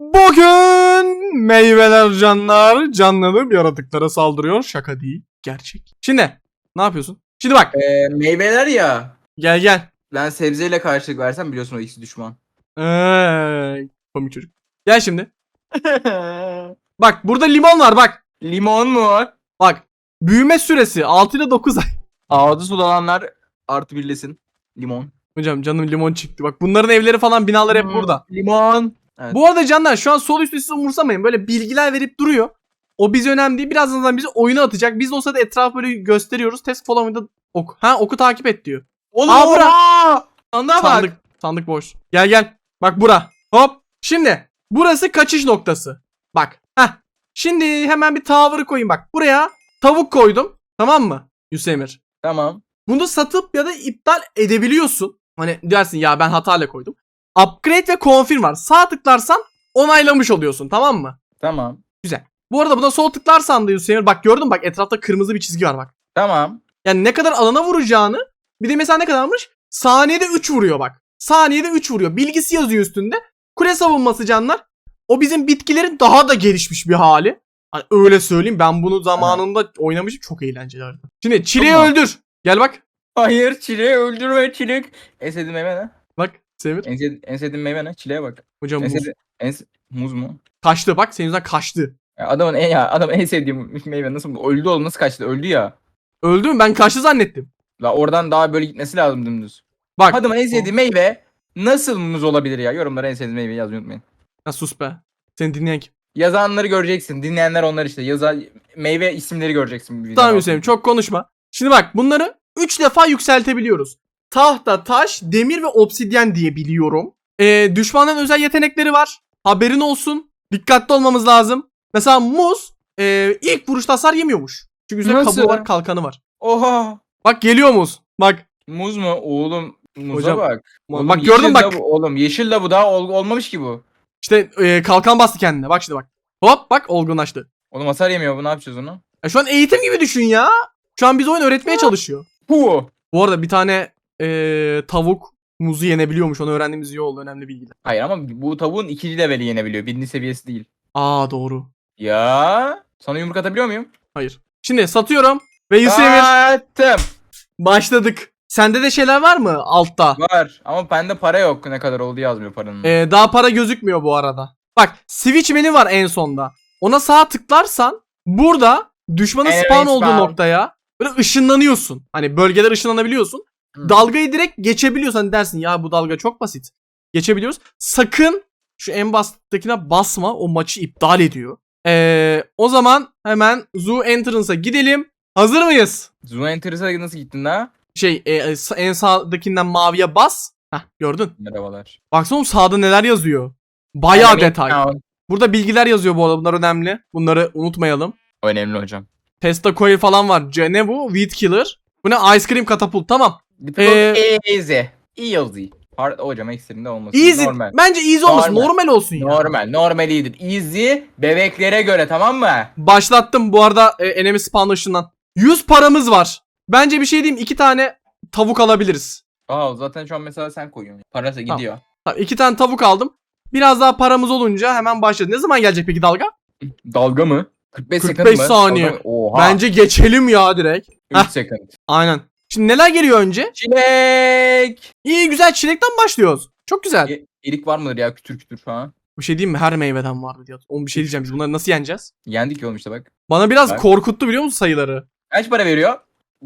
Bugün meyveler canlar canlanıp yaratıklara saldırıyor. Şaka değil. Gerçek. Şimdi ne yapıyorsun? Şimdi bak. Ee, meyveler ya. Gel gel. Ben sebzeyle karşılık versem biliyorsun o ikisi düşman. Eee, komik çocuk. Gel şimdi. Bak burada limon var bak. Limon mu var? Bak. Büyüme süresi 6 ile 9 ay. Ağzı sulananlar artı birlesin. Limon. Hocam canım limon çıktı. Bak bunların evleri falan binaları hep burada. Limon. Evet. Bu arada canlar şu an sol üstü siz umursamayın. Böyle bilgiler verip duruyor. O bize önemli değil. Birazdan bizi oyuna atacak. Biz de o sırada etrafı böyle gösteriyoruz. Test following'da ok. Ha oku takip et diyor. Oğlum Aa, bura. Sandığa bak. Sandık, sandık boş. Gel gel. Bak bura. Hop. Şimdi burası kaçış noktası. Bak. Heh. Şimdi hemen bir tower'ı koyayım bak. Buraya tavuk koydum. Tamam mı? Yusemir. Tamam. Bunu satıp ya da iptal edebiliyorsun. Hani dersin ya ben hatayla koydum. Upgrade ve confirm var. Sağ tıklarsan onaylamış oluyorsun tamam mı? Tamam. Bu arada buna sol tıklarsan da Yusemir bak gördün bak etrafta kırmızı bir çizgi var bak. Tamam. Yani ne kadar alana vuracağını bir de mesela ne kadarmış? Saniyede 3 vuruyor bak. Saniyede 3 vuruyor. Bilgisi yazıyor üstünde. Kule savunması canlar. O bizim bitkilerin daha da gelişmiş bir hali. Hani öyle söyleyeyim ben bunu zamanında oynamışım çok eğlenceli. Şimdi çileği Tamam. öldür. Gel bak. Hayır çileği öldürme çilek. En sevdiğin meyve ne? Bak Semir. En, sevdi- en sevdiğin meyve ne? Çileğe bak. Hocam En muz. sevdi- en se- muz mu? Kaçtı bak senin yüzünden kaçtı. Ya adamın en ya adam en sevdiğim meyve nasıl öldü oğlum nasıl kaçtı öldü ya. Öldü mü? Ben kaçtı zannettim. La oradan daha böyle gitmesi lazım dümdüz. Bak. Adamın en sevdiği meyve nasıl muz olabilir ya? Yorumlara en sevdiğiniz meyveyi yazmayı unutmayın. Ya sus be. Seni dinleyen kim? Yazanları göreceksin. Dinleyenler onlar işte. Yaza meyve isimleri göreceksin. bu videonun Tamam altında. Hüseyin çok konuşma. Şimdi bak bunları 3 defa yükseltebiliyoruz. Tahta, taş, demir ve obsidyen diye biliyorum. Ee, düşmanın özel yetenekleri var. Haberin olsun. Dikkatli olmamız lazım. Mesela muz e, ilk vuruşta hasar yemiyormuş. Çünkü üzerinde Nasıl? kabuğu var, kalkanı var. Oha. Bak geliyor muz. Bak. Muz mu? Oğlum muza Hocam, bak. Oğlum, bak gördün bak. de bu- oğlum yeşil de bu daha ol- olmamış ki bu. İşte e, kalkan bastı kendine. Bak şimdi bak. Hop bak olgunlaştı. Oğlum hasar yemiyor bu ne yapacağız onu? Ya şu an eğitim gibi düşün ya. Şu an biz oyun öğretmeye çalışıyor. Hu. Bu arada bir tane e, tavuk muzu yenebiliyormuş. Onu öğrendiğimiz iyi oldu. Önemli bilgiler. Hayır ama bu tavuğun ikinci leveli yenebiliyor. Birinci seviyesi değil. Aa doğru. Ya. Sana yumruk atabiliyor muyum? Hayır. Şimdi satıyorum. Ve Yusemir Attım. başladık. Sende de şeyler var mı altta? Var. Ama bende para yok. Ne kadar oldu yazmıyor paranın. Ee, daha para gözükmüyor bu arada. Bak switch menü var en sonda. Ona sağ tıklarsan burada düşmanın Enemy spawn olduğu spawn. noktaya böyle ışınlanıyorsun. Hani bölgeler ışınlanabiliyorsun. Hı. Dalgayı direkt geçebiliyorsun. Hani dersin ya bu dalga çok basit. Geçebiliyoruz. Sakın şu en basttakine basma. O maçı iptal ediyor. Ee, o zaman hemen Zoo Entrance'a gidelim. Hazır mıyız? Zoom Enter'ı nasıl gittin daha? Şey e, e, en sağdakinden maviye bas. Heh gördün. Merhabalar. Baksana sağda neler yazıyor. Bayağı Enemy detay. Burada bilgiler yazıyor bu arada bunlar önemli. Bunları unutmayalım. Önemli hocam. Testa coil falan var. C- ne bu? Weed killer. Bu ne? Ice cream katapult. Tamam. Difficult Ee, easy. Easy. Hard, hocam ekserinde olmasın. Easy. Normal. Bence easy olmasın. Normal. Normal olsun ya. Normal. Normal iyidir. Easy bebeklere göre tamam mı? Başlattım bu arada e, enemy spawn ışından. 100 paramız var. Bence bir şey diyeyim. iki tane tavuk alabiliriz. Aa zaten şu an mesela sen koyuyorsun. Parası Tamam. gidiyor. Tamam, iki tane tavuk aldım. Biraz daha paramız olunca hemen başladı. Ne zaman gelecek peki dalga? Dalga mı? 45, 45 second mı? saniye. Oha. Bence geçelim ya direkt. 3 Heh. second. Aynen. Şimdi neler geliyor önce? Çilek. İyi güzel çilekten başlıyoruz. Çok güzel. E, erik var mıdır ya kütür kütür falan? Bir şey diyeyim mi? Her meyveden var diyor. Oğlum bir şey diyeceğim. Biz bunları nasıl yeneceğiz? Yendik oğlum işte bak. Bana biraz Bak. korkuttu biliyor musun sayıları? Kaç para veriyor?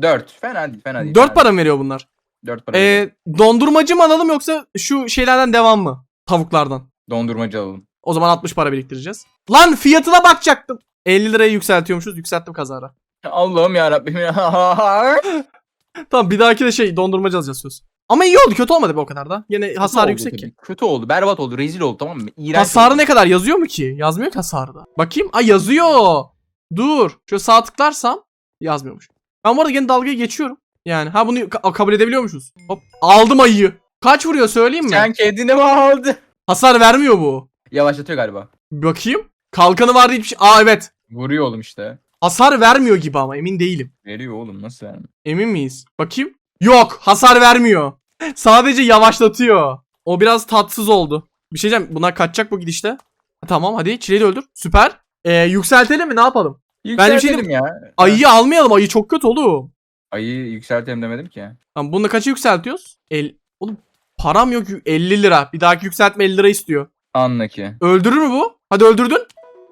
4. Fena değil fena değil. 4 para mı veriyor bunlar? 4 para veriyor. Ee, dondurmacı mı alalım yoksa şu şeylerden devam mı? Tavuklardan. Dondurmacı alalım. O zaman 60 para biriktireceğiz. Lan fiyatına bakacaktım. 50 liraya yükseltiyormuşuz. Yükselttim kazara. Allah'ım ya Rabbim ya. Tamam bir dahaki de şey dondurmacı alacağız söz. Ama iyi oldu kötü olmadı be o kadar da. Yine hasar Kötü oldu yüksek tabii. ki. Kötü oldu. Berbat oldu. Rezil oldu tamam mı? İğrenç Hasarı oldu. ne kadar yazıyor mu ki? Yazmıyor ki hasarı da. Bakayım. Ay yazıyor. Dur. Şöyle sağ tıklarsam yazmıyormuş. Ben bu arada gene dalgayı geçiyorum. Yani ha bunu ka- kabul edebiliyormuşuz. Hop. Aldım ayıyı. Kaç vuruyor söyleyeyim mi? Sen kendini mi aldın? Hasar vermiyor bu. Yavaşlatıyor galiba. Bir bakayım. Kalkanı var değil bir şey. Aa evet. Vuruyor oğlum işte. Hasar vermiyor gibi ama emin değilim. Veriyor oğlum nasıl yani? Emin miyiz? Bakayım. Yok hasar vermiyor. Sadece yavaşlatıyor. O biraz tatsız oldu. Bir şey diyeceğim. Bunlar kaçacak bu gidişte. Tamam hadi çileyi de öldür. Süper. Ee, yükseltelim mi ne yapalım? Ben bir şey Yükseltelim ya. Ayıyı almayalım. Ayı çok kötü oğlum. Ayı yükseltelim demedim ki. Tamam bunu kaça yükseltiyoruz? El... Oğlum param yok 50 lira. Bir dahaki yükseltme 50 lira istiyor. Anla ki. Öldürür mü bu? Hadi öldürdün.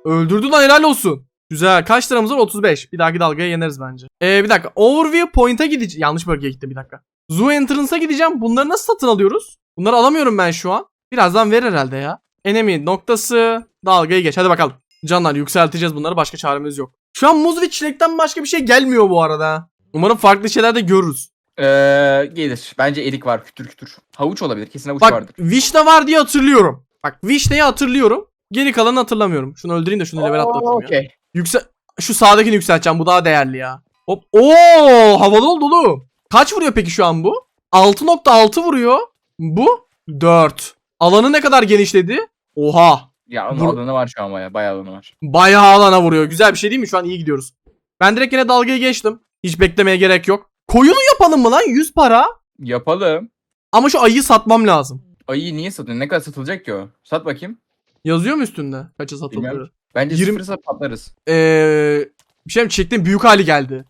Öldürdün lan helal olsun. Güzel. Kaç liramız var? 35. Bir dahaki dalgaya yeneriz bence. Ee, bir dakika. Overview Point'a gideceğim. Yanlış bölgeye gittim bir dakika. Zoo Entrance'a gideceğim. Bunları nasıl satın alıyoruz? Bunları alamıyorum ben şu an. Birazdan ver herhalde ya. Enemy noktası. Dalgayı geç. Hadi bakalım. Canlar yükselteceğiz bunları. Başka çaremiz yok. Şu an muz ve çilekten başka bir şey gelmiyor bu arada. Umarım farklı şeyler de görürüz. Ee, gelir. Bence erik var kütür kütür. Havuç olabilir. Kesin havuç Bak vardır. vişne var diye hatırlıyorum. Bak vişneyi hatırlıyorum. Geri kalanı hatırlamıyorum. Şunu öldüreyim de şunu level atlatayım ya. Yüksel şu sağdakini yükselteceğim. Bu daha değerli ya. Hop. Oo, havalı oldu oğlum. Kaç vuruyor peki şu an bu? 6.6 vuruyor. Bu 4. Alanı ne kadar genişledi? Oha. Ya onun Vur- alanı var şu an baya. Bayağı alanı var. Bayağı alana vuruyor. Güzel bir şey değil mi? Şu an iyi gidiyoruz. Ben direkt yine dalgayı geçtim. Hiç beklemeye gerek yok. Koyunu yapalım mı lan? 100 para. Yapalım. Ama şu ayıyı satmam lazım. Ayıyı niye satıyorsun? Ne kadar satılacak ki o? Sat bakayım. Yazıyor mu üstünde? Kaça satılıyor? Bilmiyorum. Bence 20 sıfır sat patlarız. Ee, bir şey mi? Çiçeklerin büyük hali geldi.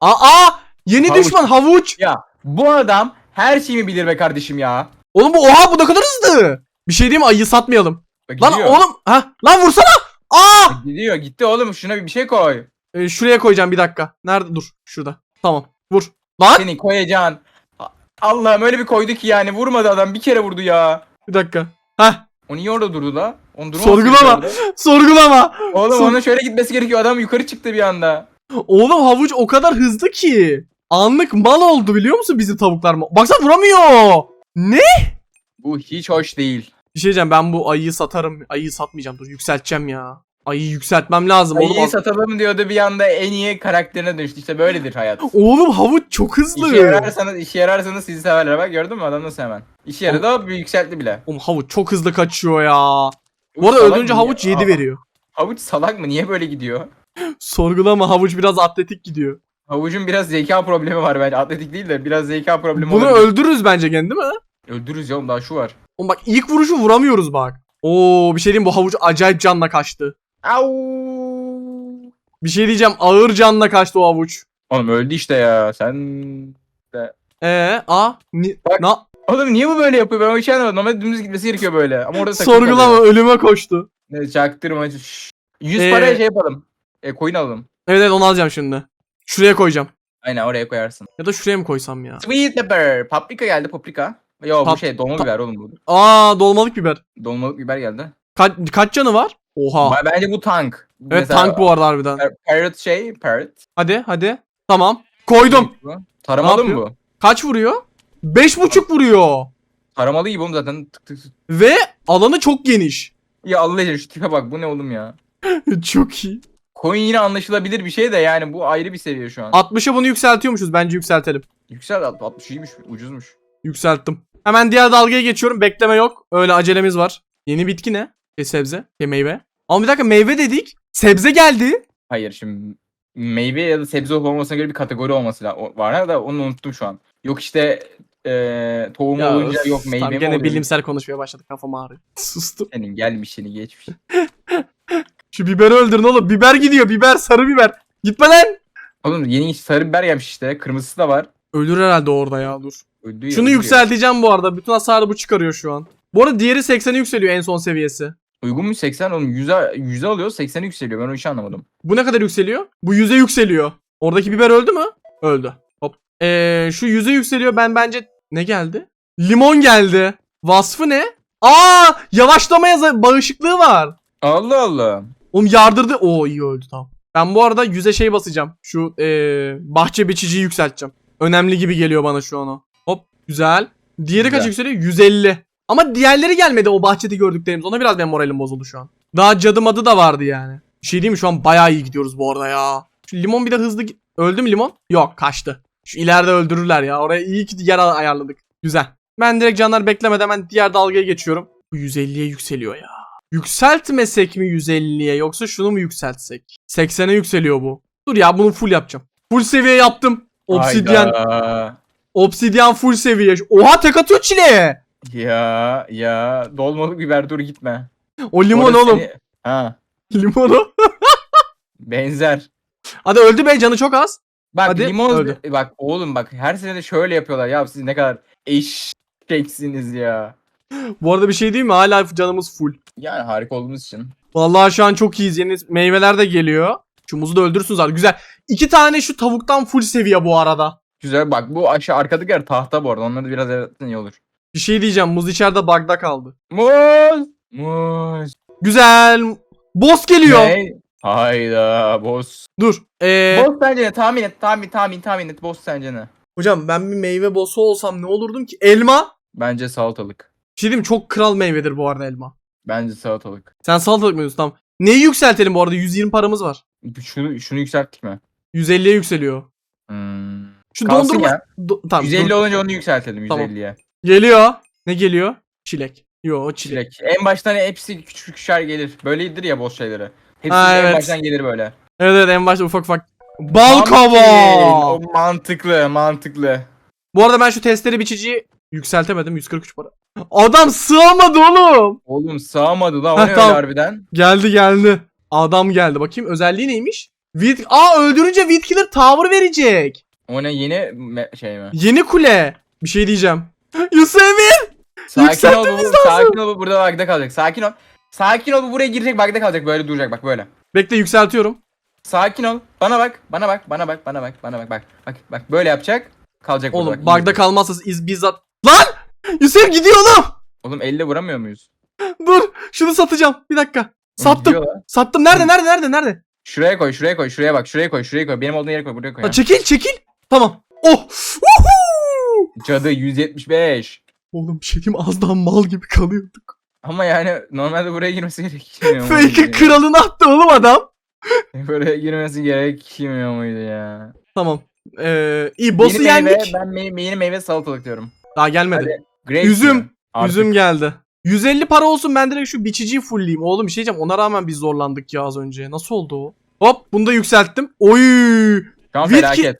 Aa, yeni Havuç. düşman havuç. Ya bu adam her şeyimi bilir be kardeşim ya. Oğlum bu oha bu ne kadar hızlı. Bir şey diyeyim mi? Ayıyı satmayalım. Bak, Lan gidiyor. oğlum ha lan vursana. Aa! Bak, Gidiyor gitti oğlum şuna bir şey koy. Ee, şuraya koyacağım bir dakika. Nerede? Dur. Şurada. Tamam. Vur. Lan Seni koyacaksın. Allah'ım öyle bir koydu ki yani vurmadı adam bir kere vurdu ya. bir dakika. Heh. O niye orada durdu la? Onu Sorgulama. Sorgulama. Oğlum Sor- onun şöyle gitmesi gerekiyor. Adam yukarı çıktı bir anda. Oğlum havuç o kadar hızlı ki. Anlık mal oldu biliyor musun bizim tavuklar mı? Baksana vuramıyor. Ne? Bu hiç hoş değil. Bir şey diyeceğim ben bu ayıyı satarım. Ayıyı satmayacağım dur yükselteceğim ya. Ayıyı yükseltmem lazım. Oğlum, Ayıyı satalım diyordu bir anda en iyi karakterine dönüştü. İşte böyledir hayat. Oğlum havuç çok hızlı. İşe yararsanız, işe yararsanız sizi severler. Bak gördün mü adam nasıl hemen. İşe yaradı bir yükseltti bile. Oğlum havuç çok hızlı kaçıyor ya. Bu arada salak öldürünce mı havuç ya? 7 Aa, veriyor. Havuç salak mı? Niye böyle gidiyor? Sorgulama havuç biraz atletik gidiyor. Havucun biraz zeka problemi var bence. Atletik değil de biraz zeka problemi Bunu olabilir. öldürürüz bence gene değil mi? Öldürürüz ya oğlum daha şu var. Oğlum bak ilk vuruşu vuramıyoruz bak. Oo bir şey diyeyim bu havuç acayip canla kaçtı. Au. Bir şey diyeceğim ağır canla kaçtı o havuç. Oğlum öldü işte ya. Sen... Ee, a ni, Bak, na, Oğlum niye bu böyle yapıyor? Ben o işi anlamadım. Normalde dümdüz gitmesi gerekiyor böyle. Ama orada takılı sorgulama kalıyor. ölüme koştu. Ne çaktırma. Şşş. 100 Ee, paraya şey yapalım. E, coin alalım. Evet evet onu alacağım şimdi. Şuraya koyacağım. Aynen oraya koyarsın. Ya da şuraya mı koysam ya? Sweet pepper. Paprika geldi paprika. Yo bu Pap- şey dolma biber oğlum bu. Aa dolmalık biber. Dolmalık biber geldi. Kaç, kaç canı var? Oha. Ama Bence bu tank. Evet tank bu arada harbiden. Par- Parrot şey, parrot. Hadi hadi. Tamam. Koydum. Bu. Taramalı Ne mı bu? Kaç vuruyor? 5.5 vuruyor. Taramalı gibi oğlum zaten. Tık tık tık. Ve alanı çok geniş. Ya Allah aşkına şu tipe bak bu ne oğlum ya. çok iyi. Coin yine anlaşılabilir bir şey de yani bu ayrı bir seviye şu an. 60'a bunu yükseltiyormuşuz. Bence yükseltelim. Yüksel 60 iyiymiş ucuzmuş. Yükselttim. Hemen diğer dalgaya geçiyorum. Bekleme yok. Öyle acelemiz var. Yeni bitki ne? E sebze. E meyve. Ama bir dakika meyve dedik. Sebze geldi. Hayır şimdi meyve ya da sebze olup olmasına göre bir kategori olması. Var da onu unuttum şu an. Yok işte eee tohum olunca öf, yok meyve tamam, mi gene oluyor? bilimsel konuşmaya başladık. Kafam ağrıyor. Sustum. Senin gelmiş seni geçmiş. Şu biberi öldürün oğlum. Biber gidiyor. Biber sarı biber. Gitme lan. Oğlum yeni sarı biber gelmiş işte. Kırmızısı da var. Ölür herhalde orada ya dur. Öldü ya, Şunu öldü ya. yükselteceğim bu arada. Bütün hasarı bu çıkarıyor şu an. Bu arada diğeri 80'e yükseliyor en son seviyesi. Uygun mu 80 oğlum 100'e 100'e alıyor 80'e yükseliyor. Ben o işi anlamadım. Bu ne kadar yükseliyor? Bu 100'e yükseliyor. Oradaki biber öldü mü? Öldü. Ee, şu 100'e yükseliyor. Ben bence ne geldi? Limon geldi. Vasfı ne? Aa, yavaşlamaya za- bağışıklığı var. Allah Allah. Oğlum yardırdı. Oo iyi öldü tamam. Ben bu arada 100'e şey basacağım. Şu ee, bahçe biçiciyi yükselteceğim. Önemli gibi geliyor bana şu an o. Hop güzel. Diğeri kaç Güzel. yükseliyor? 150. Ama diğerleri gelmedi o bahçede gördüklerimiz. Ona biraz benim moralim bozuldu şu an. Daha cadım adı da vardı yani. Bir şey diyeyim mi? Şu an bayağı iyi gidiyoruz bu arada ya. Şu limon bir de hızlı... Öldü mü limon? Yok kaçtı. Şu ileride öldürürler ya. Oraya iyi ki yer ayarladık. Güzel. Ben direkt canlar beklemeden hemen diğer dalgaya geçiyorum. Bu 150'ye yükseliyor ya. Yükseltmesek mi 150'ye yoksa şunu mu yükseltsek? 80'e yükseliyor bu. Dur ya bunu full yapacağım. Full seviye yaptım. Obsidyen. Obsidyen full seviye. Oha tek atıyor çileye. Ya ya dolmalık biber dur gitme. O limon Orada oğlum. seni- Ha. Limon o. Benzer. Hadi öldü be canı çok az. Bak Hadi, limon öldü. bak oğlum bak her sene de şöyle yapıyorlar. Ya siz ne kadar eşeksiniz ya. Bu arada bir şey değil mi? Hala canımız full. Yani harika olduğumuz için. Vallahi şu an çok iyiyiz. Yeni meyveler de geliyor. Şu muzu da öldürürsünüz artık. Güzel. İki tane şu tavuktan full seviye bu arada. Güzel bak bu aşağı arkadaki yer tahta bu arada. Onları biraz yarattın iyi olur. Bir şey diyeceğim. Muz içeride bug'da kaldı. Muz. Muz. Güzel. Boss geliyor. Ne? Hayda boss. Dur. Ee, Boss sence ne? Tahmin et tahmin tahmin tahmin et. Boss sence ne? hocam ben bir meyve boss'u olsam ne olurdum ki? Elma. Bence salatalık. Bir şey diyeyim mi? Çok kral meyvedir bu arada elma. Bence salatalık. Sen salatalık mı diyorsun? Tamam. Neyi yükseltelim bu arada? 120 paramız var. Şunu, şunu yükselttik mi? 150'ye yükseliyor. Hmm. Şu Kalsın dondurma... ya. Do- tamam. 150 dur. olunca onu yükseltelim Tamam. 150'ye. Geliyor. Ne geliyor? Çilek. Yo çilek. Çilek. En baştan hepsi küçük küçükler gelir. Böyledir ya boss şeyleri. Hepsi Ha, en evet. baştan gelir böyle. Evet evet en başta ufak ufak. Bal kabağı. Mantıklı mantıklı. Bu arada ben şu testere biçiciyi yükseltemedim. 143 para. Adam sığamadı oğlum. Oğlum sağmadı lan o Heh, ne öyle tamam. harbiden. Geldi geldi. Adam geldi. Bakayım özelliği neymiş? Weed... Aa öldürünce Weed Killer Tower verecek. O ne yeni me- şey mi? Yeni kule. Bir şey diyeceğim. Yusuf Emir. Sakin ol Yükseltmemiz. Sakin ol bu burada bug'da kalacak. Sakin ol. Sakin ol bu buraya girecek bug'da kalacak böyle duracak bak böyle. Bekle yükseltiyorum. Sakin ol. Bana bak. Bana bak. Bana bak. Bana bak. Bana bak. Bak. Bak. Bak. Böyle yapacak. Kalacak burada. Oğlum bak. bug'da kalmazsa iz bizzat. Lan! Yusuf gidiyor oğlum. Oğlum elle vuramıyor muyuz? Dur. Şunu satacağım. Bir dakika. Oğlum Sattım. gidiyor lan. Sattım. Nerede nerede nerede nerede? Şuraya koy. Şuraya koy. Şuraya bak. Şuraya koy. Şuraya koy. Benim olduğum yere koy. Buraya koy. Ha, çekil çekil. Tamam. Oh. Cadı 175. Oğlum bir şey diyeyim mi? az daha mal gibi kalıyorduk. Ama yani normalde buraya girmesi gerekmiyor? Fake'in kralını attı oğlum adam. Buraya girmesi gerekmiyor muydu ya? Tamam. Ee, iyi boss'u Yeni meyve, yendik. ben meyve, yeni meyve salatalık diyorum. Daha gelmedi. Hadi. Grape Üzüm. mi? Artık. Üzüm geldi. 150 para olsun ben direkt şu biçiciyi fullleyeyim. Oğlum bir şey diyeceğim ona rağmen biz zorlandık ya az önce. Nasıl oldu o? Hop bunu da yükselttim. Oy! An Wheat felaket.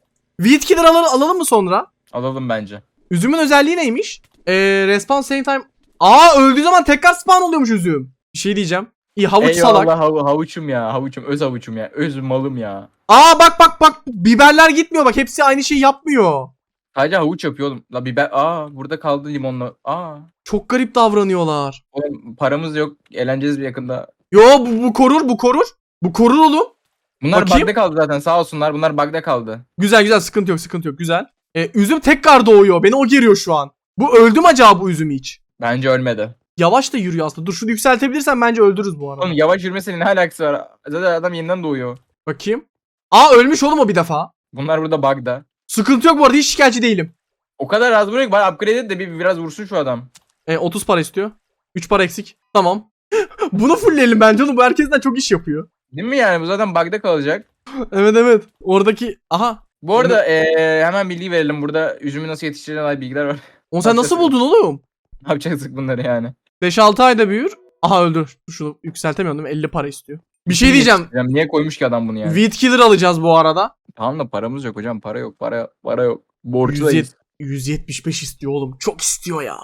Killer alalım, alalım mı sonra? Alalım bence. Üzümün özelliği neymiş? Ee, respawn same time. Aa öldüğü zaman tekrar spawn oluyormuş üzüm. Bir şey diyeceğim. İyi havuç Eyvallah salak. hav- havuçum ya. Havuçum. Öz havuçum ya. Öz malım ya. Aa bak bak bak biberler gitmiyor bak hepsi aynı şeyi yapmıyor. Sadece havuç yapıyor oğlum. La biber. Aa burada kaldı limonla. Aa. Çok garip davranıyorlar. Oğlum paramız yok. Eğleneceğiz bir yakında. Yo bu, bu korur bu korur. Bu korur oğlum. Bunlar Bakayım. bug'da kaldı zaten sağ olsunlar. Bunlar bug'da kaldı. Güzel güzel sıkıntı yok sıkıntı yok güzel. Ee, üzüm tekrar doğuyor beni o geriyor şu an. Bu öldü mü acaba bu üzüm hiç? Bence ölmedi. Yavaş da yürüyor aslında. Dur şunu yükseltebilirsen bence öldürürüz bu arada. Oğlum yavaş yürümesinin ne alakası var? Zaten adam yeniden doğuyor. Bakayım. Aa ölmüş oğlum o bir defa. Bunlar burada bug'da. Sıkıntı yok bu arada hiç şikayetçi değilim. O kadar az ki bari upgrade et de bir biraz vursun şu adam. E, 30 para istiyor. 3 para eksik. Tamam. Bunu fullleyelim bence oğlum bu herkesten çok iş yapıyor. Değil mi yani? Bu zaten bug'da kalacak. Evet evet. Oradaki aha. Bu arada eee, hemen bilgi verelim. Burada üzümü nasıl yetiştireceğine dair bilgiler var. Onu sen nasıl buldun oğlum? Ne yapacaktık bunları yani? 5-6 ayda büyür. Aha öldü. Şunu mi? 50 para istiyor. Bir şey diyeceğim. Ya niye koymuş ki adam bunu yani? Weed Killer alacağız bu arada. Tamam da paramız yok hocam. Para yok. Para para yok. Borçluyuz. 175 istiyor oğlum. Çok istiyor ya.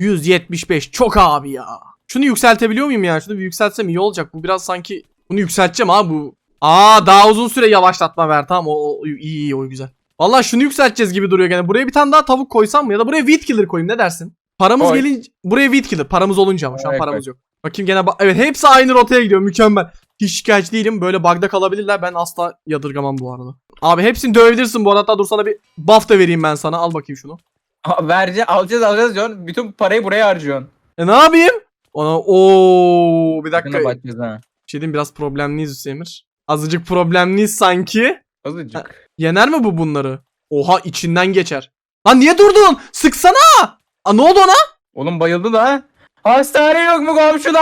175 çok abi ya. Şunu yükseltebiliyor muyum ya? Şunu bir yükseltsem iyi olacak. Bu biraz sanki bunu yükselteceğim abi bu. Aa daha uzun süre yavaşlatma ver tamam o, o iyi iyi o güzel. Vallahi şunu yükselteceğiz gibi duruyor gene. Buraya bir tane daha tavuk koysam mı ya da buraya Weed Killer koyayım ne dersin? Paramız Koy. gelince buraya Weed Killer paramız olunca ama şu an Evet, paramız yok. Bakayım gene ba- evet hepsi aynı rotaya gidiyor mükemmel. Hiç şikayetçi değilim. Böyle bug'da kalabilirler. Ben asla yadırgamam bu arada. Abi hepsini dövebilirsin bu arada. Hatta dur sana bir buff da vereyim ben sana. Al bakayım şunu. Ha, vereceğiz alacağız alacağız diyorsun. Bütün parayı buraya harcıyorsun. E ne yapayım? Ona ooo bir dakika. Bir ha. şey diyeyim biraz problemliyiz Hüseyin'ir. Azıcık problemliyiz sanki. Azıcık. Yener mi bu bunları? Oha içinden geçer. Lan niye durdun? Sıksana. Aa ne oldu ona? Oğlum bayıldı da. Hastane yok mu komşuda?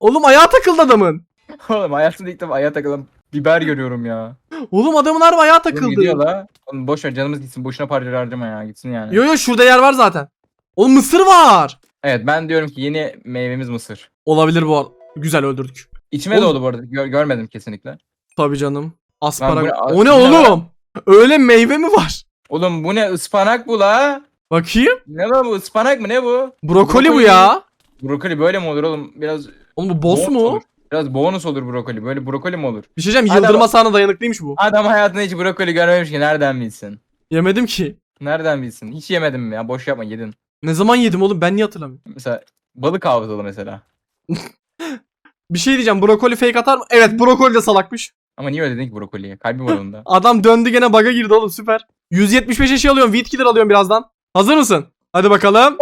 Oğlum ayağa takıldı adamın. Oğlum hayatımda ilk defa ayağa takılan biber görüyorum ya. Oğlum adamın harbi ayağa Oğlum gidiyor takıldı. la. Oğlum boş ver canımız gitsin. Boşuna para harcama ya. Gitsin yani. Yo yo şurada yer var zaten. Oğlum mısır var. Evet ben diyorum ki yeni meyvemiz mısır. Olabilir bu arada. Güzel öldürdük. İçime Oğlum- doğdu bu arada. Gör- görmedim kesinlikle. Tabii canım. Asparagus. Lan bu ne- O ne bu ne oğlum? Öyle meyve mi var? Oğlum bu ne ıspanak bu la? Bakayım. Ne lan bu ıspanak mı ne bu? Brokoli bu ya. Brokoli böyle mi olur oğlum? Biraz Oğlum bu boss mu? olur. Biraz bonus olur brokoli. Böyle brokoli mi olur? Bir şey diyeceğim Hadi yıldırım bak. hasarına dayanıklıymış bu. Adam hayatında hiç brokoli görmemiş ki nereden bilsin? Yemedim ki. Nereden bilsin? Hiç yemedim mi ya? Boş yapma yedin. Ne zaman yedim oğlum ben niye hatırlamıyorum. Mesela balık hafızalı mesela. Bir şey diyeceğim brokoli fake atar mı? Evet brokoli de salakmış. Ama niye öyle dedin ki brokoliye? Kalbi var onda. Adam döndü gene bug'a girdi oğlum süper. 175'e şey alıyorum wheat killer alıyorum birazdan. Hazır mısın? Hadi bakalım.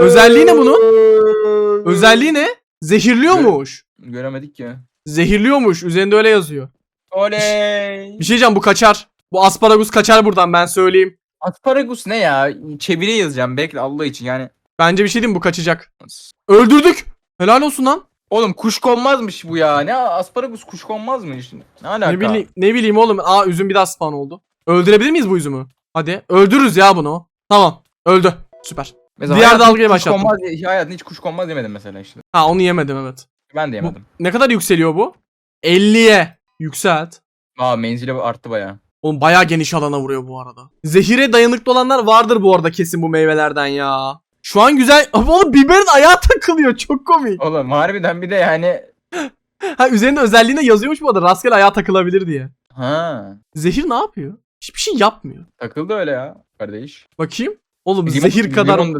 Özelliği ne bunun? Özelliği ne? Zehirliyormuş. Göremedik ki. Zehirliyormuş. Üzerinde öyle yazıyor. Oley. Bir şey diyeceğim bu kaçar. Bu asparagus kaçar buradan ben söyleyeyim. Asparagus ne ya? Çeviri yazacağım bekle Allah için yani. Bence bir şey diyeyim bu kaçacak. Öldürdük. Helal olsun lan. Oğlum kuş konmazmış bu ya. Ne asparagus kuş konmazmış. Ne alaka? Ne bileyim, ne bileyim oğlum. Aa üzüm bir daha spawn oldu. Öldürebilir miyiz bu üzümü? Hadi. Öldürürüz ya bunu. Tamam. Öldü. Süper. Mesela Diğer hayatımda dalgayı hiç kuş başlattım. Konmaz, hayatımda hiç kuş konmaz yemedim mesela işte. Ha onu yemedim evet. Ben de yemedim. Ne kadar yükseliyor bu? 50'ye. Yükselt. Aa menzili arttı baya. Oğlum bayağı geniş alana vuruyor bu arada. Zehire dayanıklı olanlar vardır bu arada kesin bu meyvelerden ya. Şu an güzel. Ama oğlum biberin ayağı takılıyor. Çok komik. Oğlum harbiden bir de yani. Ha üzerinde özelliğinde yazıyormuş bu arada. Rastgele ayağı takılabilir diye. Ha. Zehir ne yapıyor? Hiçbir şey yapmıyor. Takıldı öyle ya kardeş. Bakayım. Oğlum Limon- zehir kadar... Limon da,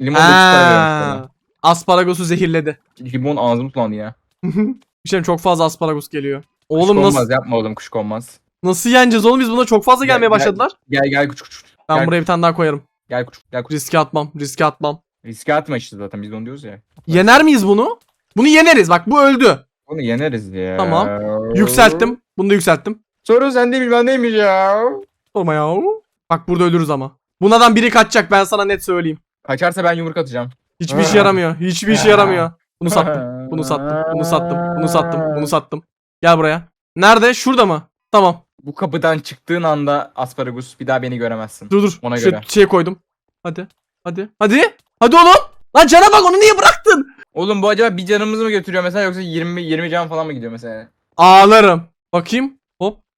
limon da çıkarıyorum Ha. Asparagosu zehirledi. Limon ağzım sulandı ya. şey çok fazla asparagus geliyor. Kuş Oğlum konmaz nasıl yapma oğlum kuş konmaz. nasıl yeneceğiz oğlum biz buna çok fazla Gel- gelmeye gel- başladılar. Gel gel kuş kuş. Ben gel. buraya bir tane daha koyarım. Gel kuş gel kuş. Riske atmam. Riske atmam. Riske atma işte zaten biz de onu diyoruz ya. Yener miyiz bunu? Bunu yeneriz. Bak bu öldü. Bunu yeneriz ya. Tamam. Yükselttim. Bunu da yükselttim. Soru sende bilmem neymiş ya. Olma ya. Bak burada ölürüz ama. Bunlardan biri kaçacak ben sana net söyleyeyim. Kaçarsa ben yumruk atacağım. Hiçbir işe yaramıyor. Hiçbir işe yaramıyor. Bunu sattım. Bunu sattım. Bunu sattım. Bunu sattım. Bunu sattım. Gel buraya. Nerede? Şurada mı? Tamam. Bu kapıdan çıktığın anda asparagus bir daha beni göremezsin. Dur dur. Ona Şu göre. şey koydum. Hadi. Hadi. Hadi. Hadi oğlum. Lan cana bak onu niye bıraktın? Oğlum bu acaba bir canımızı mı götürüyor mesela yoksa 20 20 can falan mı gidiyor mesela? Ağlarım. Bakayım.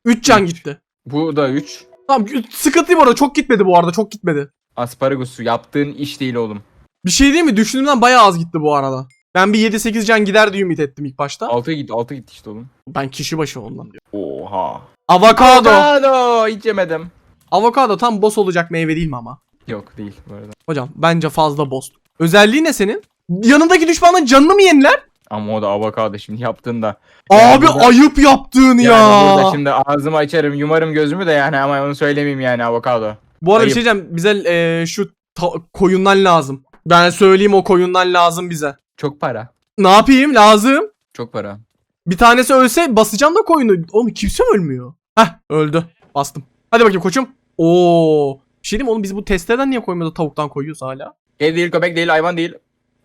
Hop. 3 can Üç. gitti. Bu da 3. Tamam sıkıntıyım orada. Çok gitmedi bu arada. Çok gitmedi. Asparagus yaptığın iş değil oğlum. Bir şey değil mi? Düşündüğümden bayağı az gitti bu arada. Ben bir 7-8 can gider diye ümit ettim ilk başta. 6 gitti 6 gitti işte oğlum. Ben kişi başı ondan diyor. Oha. Avokado. Avokado hiç yemedim. Avokado tam boss olacak meyve değil mi ama? Yok değil bu arada. Hocam bence fazla boss. Özelliği ne senin? Yanındaki düşmanın canını mı yeniler? Ama o da avokado şimdi yaptığında. Abi burada- ayıp yaptığın ya. Yani burada şimdi ağzımı açarım yumarım gözümü de yani ama onu söylemeyeyim yani avokado. Bu arada bir şey diyeceğim. Bize eee, şu ta- koyundan lazım. Ben söyleyeyim o koyundan lazım bize. Çok para. Ne yapayım? Lazım. Çok para. Bir tanesi ölse basacağım da koyunu. Oğlum kimse ölmüyor. Heh öldü. Bastım. Hadi bakayım koçum. Oo. Bir şey diyeyim mi oğlum biz bu testereden niye koymuyoruz da tavuktan koyuyoruz hala? Kedi değil köpek değil hayvan değil.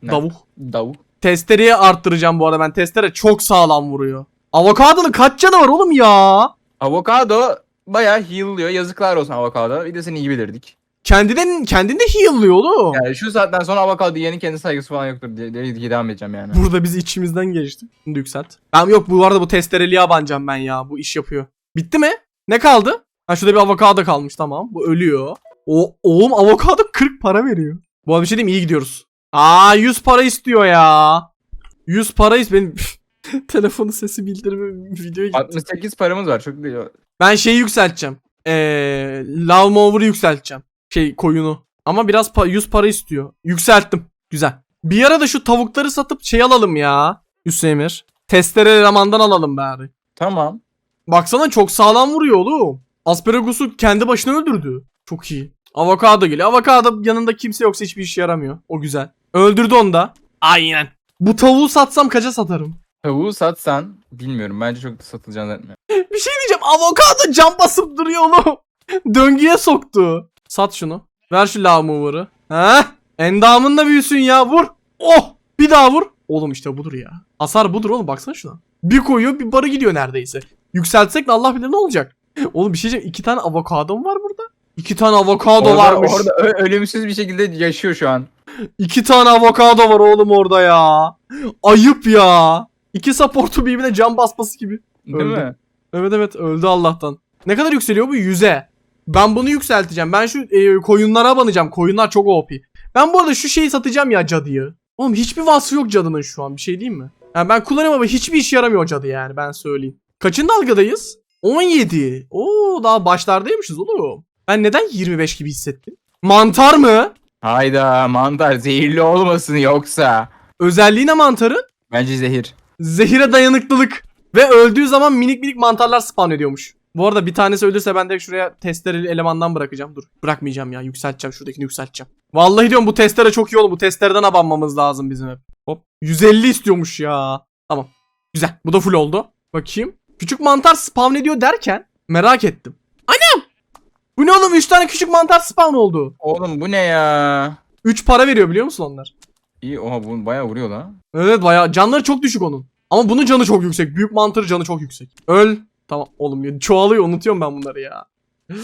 Ne? Davuk. Davuk. Testereye arttıracağım bu arada ben. Testere çok sağlam vuruyor. Avokadonun kaç canı var oğlum ya? Avokado bayağı heal'lıyor. Yazıklar olsun avokado. Bir de seni iyi bilirdik. Kendinden kendinde heal'lıyor oğlum. Yani şu saatten sonra avokado yiyenin kendi saygısı falan yoktur diye, diye, diye devam edeceğim yani. Burada biz içimizden geçti. Bunu da yükselt. Ben yok bu arada bu testereliğe abanacağım ben ya. Bu iş yapıyor. Bitti mi? Ne kaldı? Ha şurada bir avokado kalmış tamam. Bu ölüyor. O oğlum avokado 40 para veriyor. Bu arada bir şey diyeyim iyi gidiyoruz. Aa 100 para istiyor ya. 100 para is benim telefonu sesi bildirimi videoya gitti. 68 paramız var çok değil. Ben şeyi yükselteceğim. Eee Lawnmower'ı yükselteceğim. Şey koyunu. Ama biraz pa- 100 para istiyor. Yükselttim. Güzel. Bir ara da şu tavukları satıp şey alalım ya. Hüseyin'ir. Testere ramandan alalım bari. Tamam. Baksana çok sağlam vuruyor oğlum. Asparagus'u kendi başına öldürdü. Çok iyi. Avokado geliyor. Avokado yanında kimse yoksa hiçbir işe yaramıyor. O güzel. Öldürdü onu da. Aynen. Bu tavuğu satsam kaça satarım? Tavuğu satsan bilmiyorum bence çok da satılacağını zannetmiyorum. Bir şey diyeceğim. Avokado cam basıp duruyor oğlum. Döngüye soktu. Sat şunu. Ver şu lawnmower'ı. Heh. Endamın da büyüsün ya. Vur. Oh. Bir daha vur. Oğlum işte budur ya. Hasar budur oğlum. Baksana şuna. Bir koyuyor bir barı gidiyor neredeyse. Yükseltsek de Allah bilir ne olacak. Oğlum bir şey diyeceğim. İki tane avokadom var burada. İki tane avokado Orada, varmış. orada ölümsüz bir şekilde yaşıyor şu an. İki tane avokado var oğlum orada ya. Ayıp ya. İki supportu birbirine cam basması gibi. Değil Öldü. mi? Evet evet öldü Allah'tan. Ne kadar yükseliyor bu? 100'e. Ben bunu yükselteceğim. Ben şu e, koyunlara banacağım. Koyunlar çok OP. Ben bu arada şu şeyi satacağım ya cadıyı. Oğlum hiçbir vasfı yok cadının şu an bir şey diyeyim mi? Yani ben kullanıyorum ama hiçbir işe yaramıyor cadı yani ben söyleyeyim. Kaçın dalgadayız? 17. Oo daha başlardaymışız oğlum. Ben neden 25 gibi hissettim? Mantar mı? Hayda mantar zehirli olmasın yoksa. Özelliği ne mantarın? Bence zehir. Zehire dayanıklılık. Ve öldüğü zaman minik minik mantarlar spawn ediyormuş. Bu arada bir tanesi ölürse ben de şuraya testereli elemandan bırakacağım. Dur bırakmayacağım ya yükselteceğim şuradakini yükselteceğim. Vallahi diyorum bu testere çok iyi oğlum. Bu testereden abanmamız lazım bizim hep. Hop 150 istiyormuş ya. Tamam güzel bu da full oldu. Bakayım. Küçük mantar spawn ediyor derken merak ettim. Anam! Bu ne oğlum 3 tane küçük mantar spawn oldu. Oğlum bu ne ya? 3 para veriyor biliyor musun onlar? İyi oha bu bayağı vuruyor lan. Evet bayağı canları çok düşük onun. Ama bunun canı çok yüksek. Büyük mantarı canı çok yüksek. Öl. Tamam oğlum ya çoğalıyor unutuyorum ben bunları ya.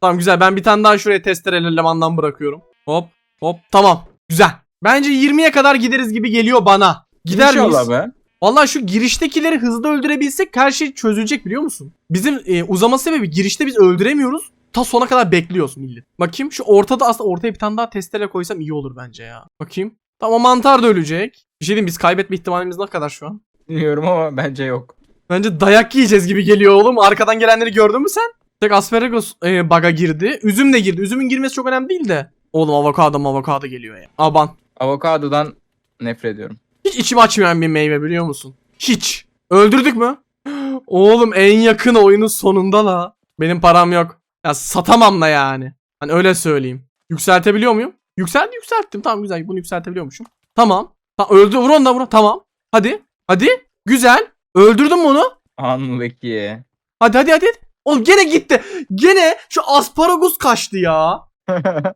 tamam güzel ben bir tane daha şuraya testere elemandan bırakıyorum. Hop hop tamam güzel. Bence 20'ye kadar gideriz gibi geliyor bana. Gider miyiz? İnşallah be. Vallahi şu giriştekileri hızlı öldürebilsek her şey çözülecek biliyor musun? Bizim e, uzama sebebi girişte biz öldüremiyoruz. Ta sona kadar bekliyoruz millet. Bakayım şu ortada aslında ortaya bir tane daha testere koysam iyi olur bence ya. Bakayım. Tamam mantar da ölecek. Bir şey diyeyim biz kaybetme ihtimalimiz ne kadar şu an? Bilmiyorum ama bence yok. Bence dayak yiyeceğiz gibi geliyor oğlum. Arkadan gelenleri gördün mü sen? Tek asparagus e, baga girdi. Üzüm de girdi. Üzümün girmesi çok önemli değil de. Oğlum avokado avokado geliyor ya. Aban. Avokadodan nefret ediyorum. Hiç içim açmayan bir meyve biliyor musun? Hiç. Öldürdük mü? Oğlum en yakın oyunun sonunda la. Benim param yok. Ya satamam da yani. Hani öyle söyleyeyim. Yükseltebiliyor muyum? Yükseldi yükselttim. Tamam güzel bunu yükseltebiliyormuşum. Tamam. Tamam öldü vur onu da vur. Tamam. Hadi. Hadi. Güzel. Öldürdün bunu. Anlaki. Hadi hadi hadi. Oğlum gene gitti. Gene şu asparagus kaçtı ya.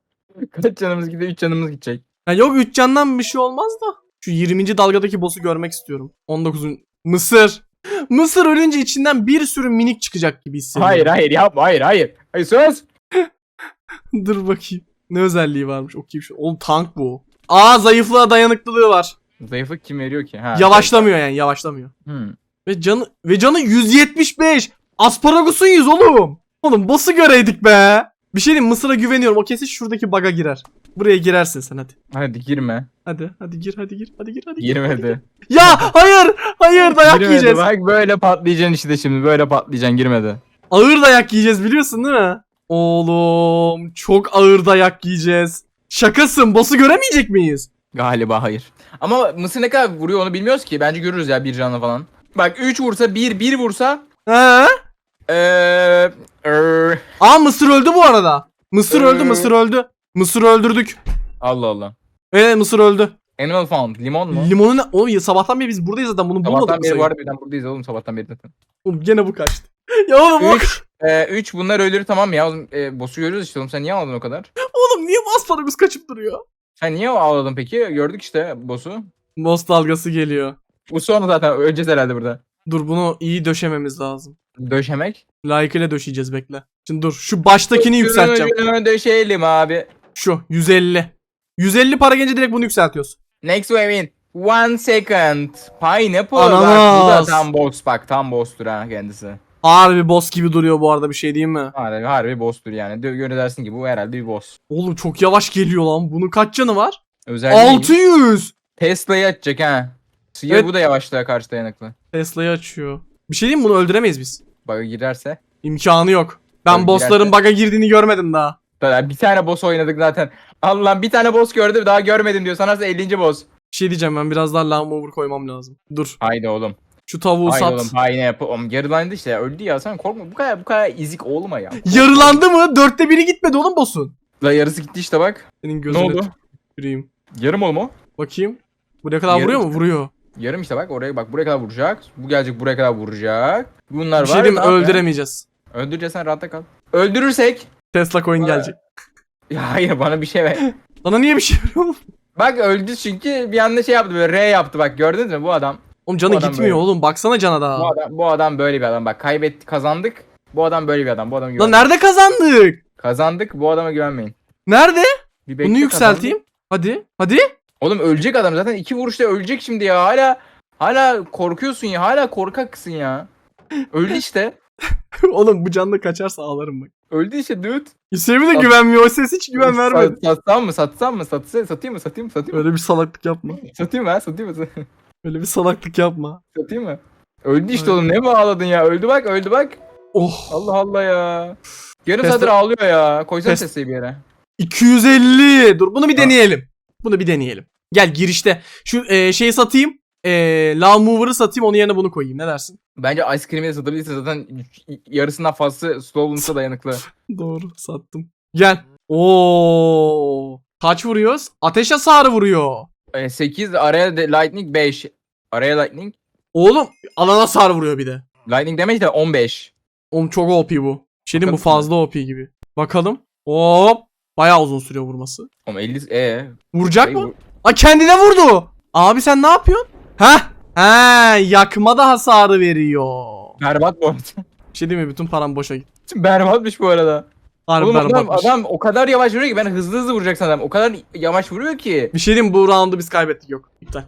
Kaç canımız gidiyor? 3 canımız gidecek. Ya yok 3 candan bir şey olmaz da. Şu 20. dalgadaki boss'u görmek istiyorum. 19'un Mısır. Mısır ölünce içinden bir sürü minik çıkacak gibi hissediyorum. Hayır hayır yapma hayır hayır. Hayır söz. Dur bakayım. Ne özelliği varmış okuyayım şu. Oğlum tank bu. Aa zayıflığa dayanıklılığı var. Zayıflık kim veriyor ki? Ha, Yavaşlamıyor yani yavaşlamıyor. Hmm. Ve canı ve canı 175. Asparagusun 100 oğlum. Oğlum boss'u göreydik be. Bir şey diyeyim Mısır'a güveniyorum. O kesin şuradaki baga girer. Buraya girersin sen hadi. Hadi girme. Hadi hadi gir hadi gir hadi gir hadi gir. Girmedi. Ya hayır hayır dayak girmedi. yiyeceğiz. Bak böyle patlayacaksın işte şimdi. Böyle patlayacaksın girmedi. Ağır dayak yiyeceğiz biliyorsun değil mi? Oğlum çok ağır dayak yiyeceğiz. Şakasın boss'u göremeyecek miyiz? Galiba hayır. Ama Mısır ne kadar vuruyor onu bilmiyoruz ki. Bence görürüz ya bir canlı falan. Bak 3 vursa 1 1 vursa He? eee er, Aa Mısır öldü bu arada. Mısır öldü. Mısır öldü. Mısır öldürdük. Allah Allah. Evet Mısır öldü. Animal found. Limon mu? Limonu ne? Oğlum ya sabahtan beri biz buradayız zaten bunu bulmadık Sabahtan mı beri bu arada birden buradayız oğlum sabahtan beri zaten. Oğlum gene bu kaçtı. ya oğlum o... 3 3 bunlar ölür tamam ya. Oğlum, e, boss'u görüyoruz işte oğlum sen niye ağladın o kadar? Oğlum niye bu asparagus kaçıp duruyor? Sen niye ağladın peki? Gördük işte boss'u. Boss dalgası geliyor. Bu sonra zaten öleceğiz herhalde burada. Dur bunu iyi döşememiz lazım. Döşemek. Layıkıyla döşeyeceğiz bekle. Şimdi dur şu baştakini yükselteceğim. Şunu döşeyelim abi. Şu 150. 150 para gelince direkt bunu yükseltiyoruz. Next wave in. One second. Pineapple. Ananas. Bak bu da tam boss bak. Tam boss'tur ha kendisi. Harbi boss gibi duruyor bu arada bir şey diyeyim mi? Harbi, harbi boss'tur yani. Dö- Göre dersin ki bu herhalde bir boss. Oğlum çok yavaş geliyor lan. Bunun kaç canı var? Özelliği 600. Tesla'yı açacak ha. Suya Evet. bu da yavaşlığa karşı dayanıklı. Tesla'yı açıyor. Bir şey diyeyim mi? Bunu öldüremeyiz biz. Bak girerse. İmkanı yok. Ben Tabii bossların girerse- bug'a girdiğini görmedim daha. Bir tane boss oynadık zaten. Allah'ım bir tane boss gördüm daha görmedim diyor. Sanarsa 50. boss. Bir şey diyeceğim ben biraz daha lawn mover koymam lazım. Dur. Haydi oğlum. Şu tavuğu Haydi sat. oğlum. Pineapple. Oğlum yarılandı işte ya. Öldü ya. Sen korkma. Bu kadar bu kadar izik olma ya. Yarılandı mı? Dörtte biri gitmedi oğlum boss'un. La yarısı gitti işte bak. Senin Ne gözüne oldu? tüküreyim. Yarım oldu mu? Bakayım. Buraya kadar Yarım vuruyor mu? işte. Vuruyor. Yarım işte bak oraya bak buraya kadar vuracak. Bu gelecek buraya kadar vuracak. Bunlar Bir var. şey diyeyim mi? ne ya? Öldüremeyeceğiz. Öldüreceğiz sen rahatta kal. Öldürürsek. Tesla coin Aa. gelecek. Ya hayır bana bir şey ver. Sana niye bir şey veriyor oğlum? bak öldü çünkü bir anda şey yaptı böyle R yaptı bak gördünüz mü bu adam. Oğlum canı Bu adam gitmiyor böyle. oğlum. Baksana cana daha. Bu adam bu adam böyle bir adam bak kaybetti kazandık. Bu adam böyle bir adam. Bu adamı Lan güvenmeyin. nerede kazandık? Kazandık bu adama güvenmeyin. Nerede? Bir bekle, Bunu yükselteyim. kazandık. Hadi. Hadi. Oğlum ölecek adam zaten iki vuruşta ölecek şimdi ya. Hala hala korkuyorsun ya. Hala korkaksın ya. Öldü işte. oğlum bu canla kaçarsa ağlarım bak. Öldü işte dude. Hüseyin de Sat- güvenmiyor. O ses hiç güven vermedi. Sat- Satsam mı? Satsam mı? Satsa, satayım mı? Satayım mı? Satayım mı? Öyle bir salaklık yapma. Satayım mı ha? Satayım mı? Öyle bir salaklık yapma. Satayım mı? Öldü işte oğlum. Ne bağladın ya? Öldü bak, öldü bak. Oh. Allah Allah ya. Yarım Pes- saattir ağlıyor ya. Koysana Pes- sesleri bir yere. 250. Dur bunu bir Ha. deneyelim. Bunu bir deneyelim. Gel girişte. Şu e, şeyi satayım. E, Law Mover'ı satayım onun yerine bunu koyayım. Ne dersin? Bence Ice Cream'i de satabilirsin zaten yarısından fazlası Slowlands'a dayanıklı. Doğru sattım. Gel. Oo. Kaç vuruyoruz? Ateş hasarı vuruyor. E, 8 araya de Lightning 5. Araya Lightning. Oğlum alana hasar vuruyor bir de. Lightning damage de 15. Oğlum çok OP bu. Şey mi? bu fazla OP gibi. Bakalım. Hop. Bayağı uzun sürüyor vurması. Oğlum 50 e. Vuracak Ay, mı? vur- Aa kendine vurdu. Abi sen ne yapıyorsun? Heh. He yakma da hasarı veriyor. Berbat bu arada. Bir şey diyeyim mi? Bütün param boşa gitti. Berbatmış bu arada. Harbi Oğlum adam, berbatmış. adam o kadar yavaş vuruyor ki ben hızlı hızlı vuracaksın adam. O kadar yavaş vuruyor ki. Bir şey diyeyim mi? bu roundu biz kaybettik yok. İptal.